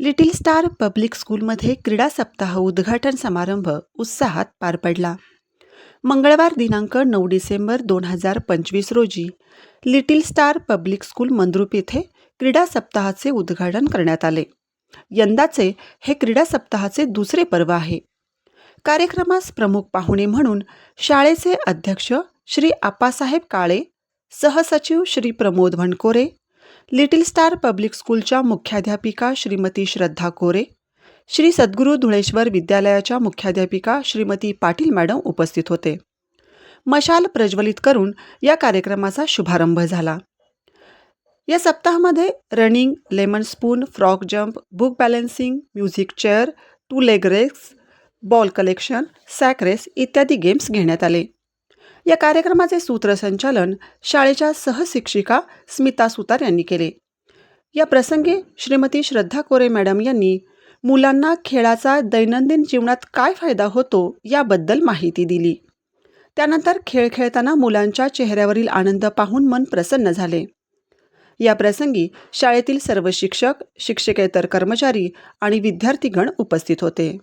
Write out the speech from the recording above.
Little star public स्कूलमध्ये क्रीडा सप्ताह उद्घाटन समारंभ उत्साहात पार पडला. मंगळवार दिनांक नऊ डिसेंबर दोन हजार पंचवीस रोजी little star public school Mandrup येथे क्रीडा सप्ताहाचे उद्घाटन करण्यात आले. यंदाचे हे क्रीडा सप्ताहाचे दुसरे पर्व आहे. कार्यक्रमास प्रमुख पाहुणे म्हणून शाळेचे अध्यक्ष श्री आप्पासाहेब काळे सहसचिव Shri Pramod Bhankore little star public स्कूलच्या मुख्याध्यापिका श्रीमती श्रद्धा कोरे श्री सद्गुरू धुळेश्वर विद्यालयाच्या मुख्याध्यापिका श्रीमती पाटील मॅडम उपस्थित होते. मशाल प्रज्वलित करून या कार्यक्रमाचा शुभारंभ झाला. या सप्ताहामध्ये running lemon spoon frog jump book balancing music chair two leg race ball collection sack race इत्यादी गेम्स घेण्यात आले. या कार्यक्रमाचे सूत्रसंचालन शाळेच्या सहशिक्षिका स्मिता सुतार यांनी केले. या प्रसंगी श्रीमती श्रद्धा कोरे मॅडम यांनी मुलांना खेळाचा दैनंदिन जीवनात काय फायदा होतो याबद्दल माहिती दिली. त्यानंतर खेळ खेळताना मुलांच्या चेहऱ्यावरील आनंद पाहून मन प्रसन्न झाले. या प्रसंगी शाळेतील सर्व शिक्षक शिक्षकेतर कर्मचारी आणि विद्यार्थीगण उपस्थित होते.